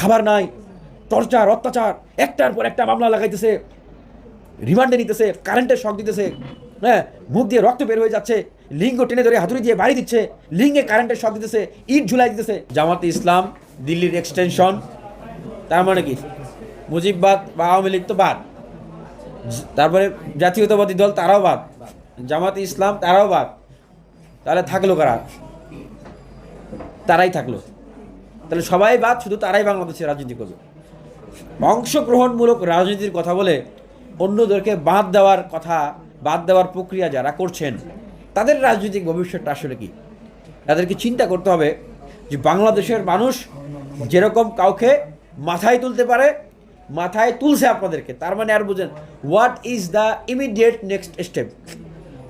খাবার নাই, টর্চার, অত্যাচার, একটার পর একটা মামলা লাগাইতেছে, রিমান্ডে নিতেছে, কারেন্টের শখ দিতেছে হ্যাঁ মুখ দিয়ে রক্ত বের হয়ে যাচ্ছে, লিঙ্গ টেনে ধরে হাতুড়ি দিয়ে বাড়ি দিচ্ছে, লিঙ্গে কারেন্টের শখ দিতেছে, ইট ঝুলাই দিতেছে। জামাতে ইসলাম, দিল্লির এক্সটেনশন তার মানে কি? মুজিববাদ বা আওয়ামী লীগ তো বাদ। তারপরে জাতীয়তাবাদী দল, তারাও বাদ। জামাতে ইসলাম, তারাও বাদ। তাহলে থাকল কারা? তারাই থাকল। তাহলে সবাই বাদ, শুধু তারাই বাংলাদেশে রাজনীতি করবে। অংশগ্রহণমূলক রাজনীতির কথা বলে অন্যদেরকে বাদ দেওয়ার কথা, বাদ দেওয়ার প্রক্রিয়া যারা করছেন, তাদের রাজনৈতিক ভবিষ্যৎটা আসলে কি? তাদেরকে চিন্তা করতে হবে যে বাংলাদেশের মানুষ যেরকম কাউকে মাথায় তুলতে পারে, মাথায় তুলছে আপনাদেরকে, তার মানে আর বুঝেন what is the immediate next step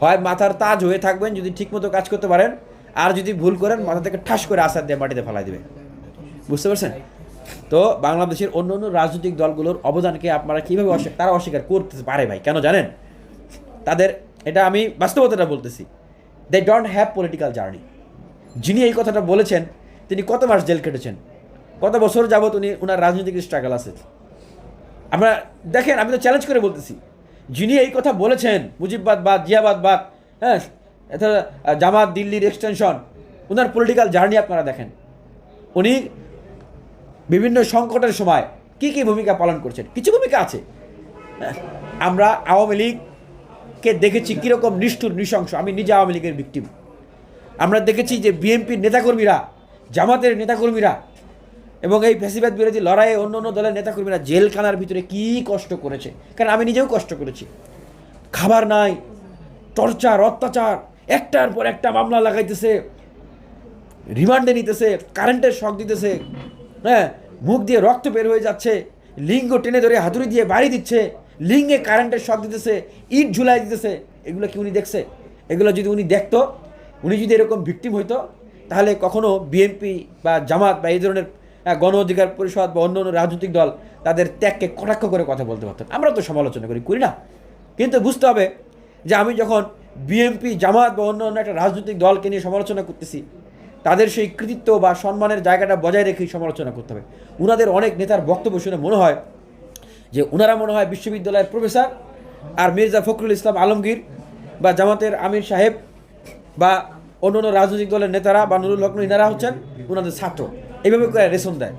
হয় মাথার তাজ হয়ে থাকবেন, যদি ঠিকমতো কাজ করতে পারেন, আর যদি ভুল করেন, মাথা থেকে ঠাস করে আসার দিয়ে মাটিতে ফেলাই দেবে বুঝতে পারছেন? তো বাংলাদেশের অন্য অন্য রাজনৈতিক দলগুলোর অবদানকে আপনারা কীভাবে অস্বীকার তারা অস্বীকার করতে পারে ভাই, কেন জানেন? তাদের, এটা আমি বাস্তবতাটা বলতেছি। They don't have political journey যিনি এই কথাটা বলেছেন, তিনি কত মাস জেল কেটেছেন কত বছর যাবত উনি ওনার রাজনৈতিক স্ট্রাগল আছে? আমরা, দেখেন, আমি তো চ্যালেঞ্জ করে বলতেছি। যিনি এই কথা বলেছেন, মুজিববাদ বাদ, জিয়াবাদ বাদ হ্যাঁ এছাড়া জামাত দিল্লির এক্সটেনশন ওনার পলিটিক্যাল জার্নি আপনারা দেখেন। উনি বিভিন্ন সংকটের সময় কি কি ভূমিকা পালন করছেন? কিছু ভূমিকা আছে। হ্যাঁ, আমরা আওয়ামী লীগকে দেখেছি কীরকম নিষ্ঠুর নৃশংস। আমি নিজে আওয়ামী লীগের ভিক্টিম আমরা দেখেছি যে বিএনপির নেতাকর্মীরা জামাতের নেতাকর্মীরা এবং এই ফ্যাসিবাদ বিরোধী লড়াইয়ে অন্য অন্য দলের নেতাকর্মীরা জেলখানার ভিতরে কী কষ্ট করেছে। কারণ আমি নিজেও কষ্ট করেছি। খাবার নাই টর্চার অত্যাচার একটার পর একটা মামলা লাগাইতেছে রিমান্ডে নিতেছে কারেন্টের শখ দিতেছে। হ্যাঁ মুখ দিয়ে রক্ত বের হয়ে যাচ্ছে, লিঙ্গ টেনে ধরে হাতুড়ি দিয়ে বাড়ি দিচ্ছে, লিঙ্গে কারেন্টের শখ দিতেছে, ইট ঝুলাই দিতেছে, এগুলো কি উনি দেখছে? এগুলো যদি উনি দেখতো, উনি যদি এরকম ভিকটিম হইতো, তাহলে কখনো বিএনপি বা জামাত বা এই ধরনের গণ অধিকার পরিষদ বা অন্য অন্য রাজনৈতিক দল তাদের ত্যাগকে কটাক্ষ করে কথা বলতে পারতেন আমরা তো সমালোচনা করি করি না। কিন্তু বুঝতে হবে যে আমি যখন বিএনপি জামাত বা অন্য অন্য একটা রাজনৈতিক দলকে নিয়ে সমালোচনা করতেছি তাদের সেই কৃতিত্ব বা সম্মানের জায়গাটা বজায় রেখেই সমালোচনা করতে হবে। উনাদের অনেক নেতার বক্তব্য শুনে মনে হয় যে ওনারা মনে হয় বিশ্ববিদ্যালয়ের প্রফেসর আর মির্জা ফখরুল ইসলাম আলমগীর বা জামাতের আমির সাহেব বা অন্য অন্য রাজনৈতিক দলের নেতারা বা নুরুল হক ইনারা হচ্ছেন ওনাদের ছাত্র। এইভাবে করে রেশন দেয়।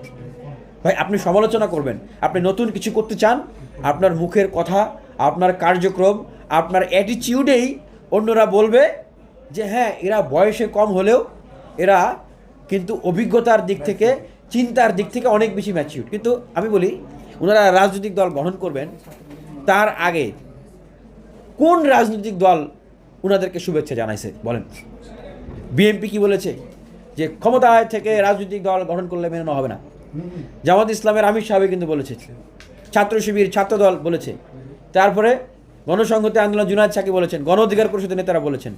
ভাই, আপনি সমালোচনা করবেন। আপনি নতুন কিছু করতে চান, আপনার মুখের কথা, আপনার কার্যক্রম, আপনার অ্যাটিচিউডেই অন্যরা বলবে যে হ্যাঁ এরা বয়সে কম হলেও এরা কিন্তু অভিজ্ঞতার দিক থেকে, চিন্তার দিক থেকে অনেক বেশি ম্যাচিউর কিন্তু আমি বলি, ওনারা রাজনৈতিক দল গঠন করবেন, তার আগে কোন রাজনৈতিক দল ওনাদেরকে শুভেচ্ছা জানাইছে বলেন? বিএনপি কি বলেছে? যে ক্ষমতায় থেকে রাজনৈতিক দল গঠন করলে মেনে হবে না। জামাত ইসলামের আমির সাহেব কিন্তু বলেছে। ছাত্র শিবির, ছাত্র দল বলেছে। তারপরে গণসংহতি আন্দোলন জুনায়দ সাকি বলেছেন, গণ অধিকার পরিষদের নেতারা বলেছেন।